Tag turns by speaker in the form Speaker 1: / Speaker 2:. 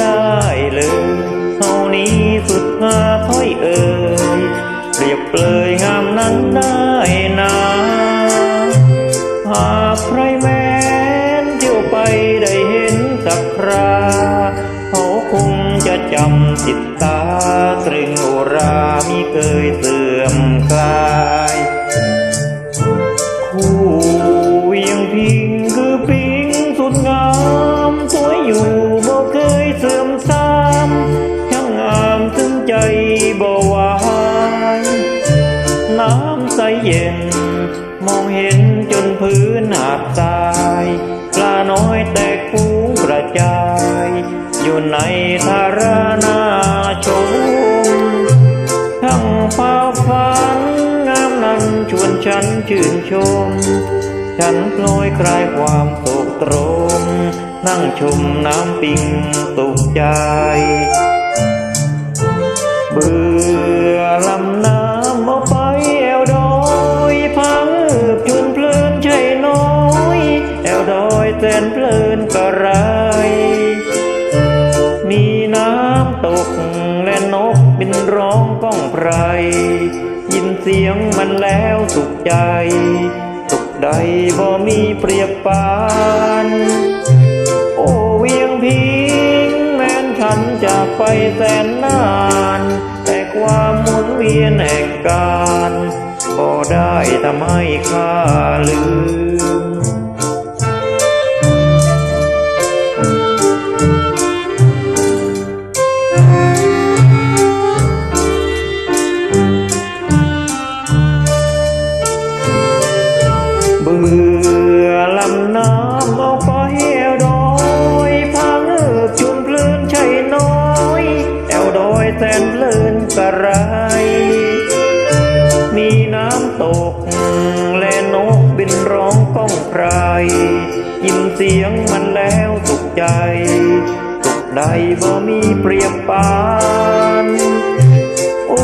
Speaker 1: ได้เลยเท่านี้สุดหาถ้อยเอ่ยเปรียบเปลยงามนั้นได้นาหากใครแม้นเที่ยวไปได้เห็นสักครา เขาคงจะจำติดตาตรึงอุร มองเห็นจนพื้นหาดทรายปลาน้อยแตกฟูงกระจาย อยู่ในทารานาชมทั้งฟ้าฝันงามนั้นชวนฉันชื่นชม ฉันพลอยคลายความโศกตรม นั่งชมน้ำปิงตุกใจ เบื่อ นเพลินกระไร มีน้ำตกและนกบินร้องก้องไพร ยินเสียงมันแล้วสุขใจ สุขใดบ่มีเปรียบปาน โอ้เวียงพิงแม้นฉันจะไปแสนนาน แต่ความหมุนเวียนแห่งการก็ได้ทำให้ข้าลืม เบื่อลำน้ำเอาไปแอวดอยพังเอิบชุมเพลินใช่น้อยแอวดอยแสนเพลินกระไร มีน้ำตก และนกบินร้องก้องไพรยินเสียงมันแล้วสุขใจ สุขใดบ่มีเปรียบปาน โอ้